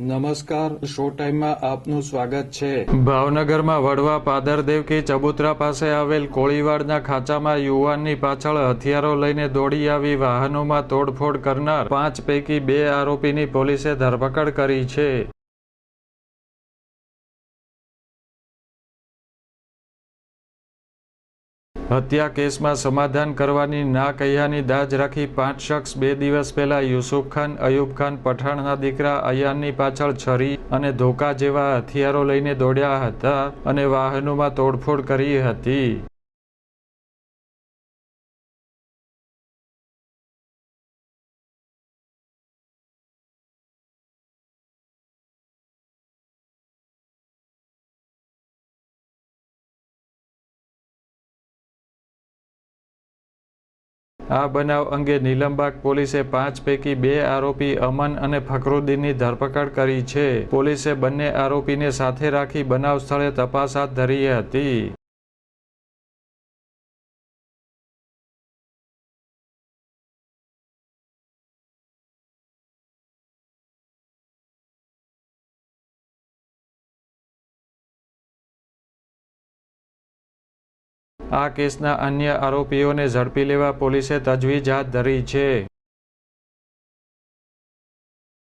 નમસ્કાર, શો ટાઈમમાં આપનું સ્વાગત છે. ભાવનગરમાં વડવા પાદર દેવકી ચબુતરા પાસે આવેલ કોળીવાડના ખાંચામાં યુવાનની પાછળ હથિયારો લઈને દોડી આવી વાહનોમાં તોડફોડ કરનાર પાંચ પૈકી બે આરોપીની પોલીસે ધરપકડ કરી છે. હત્યા કેસમાં સમાધાન કરવાની ના કહ્યાની દાજ રાખી પાંચ શખ્સ બે દિવસ પહેલા યુસુફ ખાન, અયુબ ખાન, પઠાણના દીકરા અયાનની પાછળ છરી અને ધોકા જેવા હથિયારો લઈને દોડ્યા હતા અને વાહનોમાં તોડફોડ કરી હતી. આ બનાવ અંગે નીલમબાગ પોલીસે પાંચ પૈકી બે આરોપી અમન અને ફકરુદ્દીનની ધરપકડ કરી છે. પોલીસે બંને આરોપીને સાથે રાખી બનાવ સ્થળે તપાસ હાથ ધરી હતી. આ કેસના અન્ય આરોપીઓને ઝડપી લેવા પોલીસે તજવીજ હાથ ધરી છે.